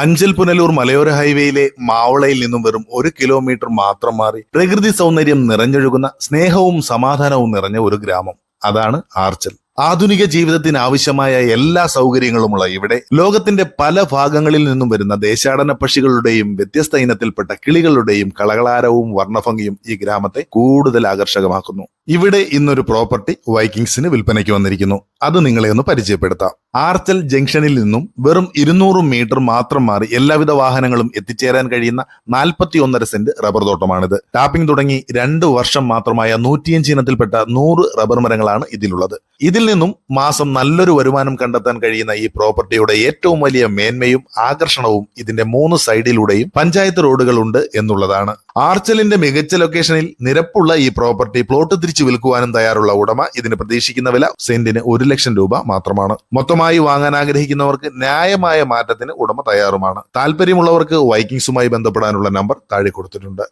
അഞ്ചൽ പുനലൂർ മലയോര ഹൈവേയിലെ മാവളയിൽ നിന്നും വെറും ഒരു കിലോമീറ്റർ മാത്രം മാറി പ്രകൃതി സൗന്ദര്യം നിറഞ്ഞൊഴുകുന്ന സ്നേഹവും സമാധാനവും നിറഞ്ഞ ഒരു ഗ്രാമം. അതാണ് ആർച്ചൽ. ആധുനിക ജീവിതത്തിന് ആവശ്യമായ എല്ലാ സൗകര്യങ്ങളുമുള്ള ഇവിടെ ലോകത്തിന്റെ പല ഭാഗങ്ങളിൽ നിന്നും വരുന്ന ദേശാടന പക്ഷികളുടെയും വ്യത്യസ്ത ഇനത്തിൽപ്പെട്ട കിളികളുടെയും കളകളാരവും വർണഭംഗിയും ഈ ഗ്രാമത്തെ കൂടുതൽ ആകർഷകമാക്കുന്നു. ഇവിടെ ഇന്നൊരു പ്രോപ്പർട്ടി വൈക്കിങ്സിന് വിൽപ്പനയ്ക്ക് വന്നിരിക്കുന്നു. അത് നിങ്ങളെ ഒന്ന് പരിചയപ്പെടുത്താം. ആർച്ചൽ ജംഗ്ഷനിൽ നിന്നും വെറും ഇരുന്നൂറ് മീറ്റർ മാത്രം മാറി എല്ലാവിധ വാഹനങ്ങളും എത്തിച്ചേരാൻ കഴിയുന്ന നാൽപ്പത്തി ഒന്നര സെന്റ് റബ്ബർ തോട്ടമാണിത്. ടാപ്പിംഗ് തുടങ്ങി രണ്ട് വർഷം മാത്രമായ നൂറ്റിയഞ്ച് ഇനത്തിൽപ്പെട്ട നൂറ് റബ്ബർ മരങ്ങളാണ് ഇതിലുള്ളത്. ഇതിൽ നിന്നും മാസം നല്ലൊരു വരുമാനം കണ്ടെത്താൻ കഴിയുന്ന ഈ പ്രോപ്പർട്ടിയുടെ ഏറ്റവും വലിയ മേന്മയും ആകർഷണവും ഇതിന്റെ മൂന്ന് സൈഡിലൂടെയും പഞ്ചായത്ത് റോഡുകളുണ്ട് എന്നുള്ളതാണ്. ആർച്ചലിന്റെ മികച്ച ലൊക്കേഷനിൽ നിരപ്പുള്ള ഈ പ്രോപ്പർട്ടി പ്ലോട്ട് തിരിച്ചു വിൽക്കുവാനും തയ്യാറുള്ള ഉടമ ഇതിന് പ്രതീക്ഷിക്കുന്ന വില സെന്റിന് ഒരു ലക്ഷം രൂപ മാത്രമാണ്. മൊത്തമായി വാങ്ങാൻ ആഗ്രഹിക്കുന്നവർക്ക് ന്യായമായ മാറ്റത്തിന് ഉടമ തയ്യാറുമാണ്. താല്പര്യമുള്ളവർക്ക് വൈക്കിങ്സുമായി ബന്ധപ്പെടാനുള്ള നമ്പർ താഴെ കൊടുത്തിട്ടുണ്ട്.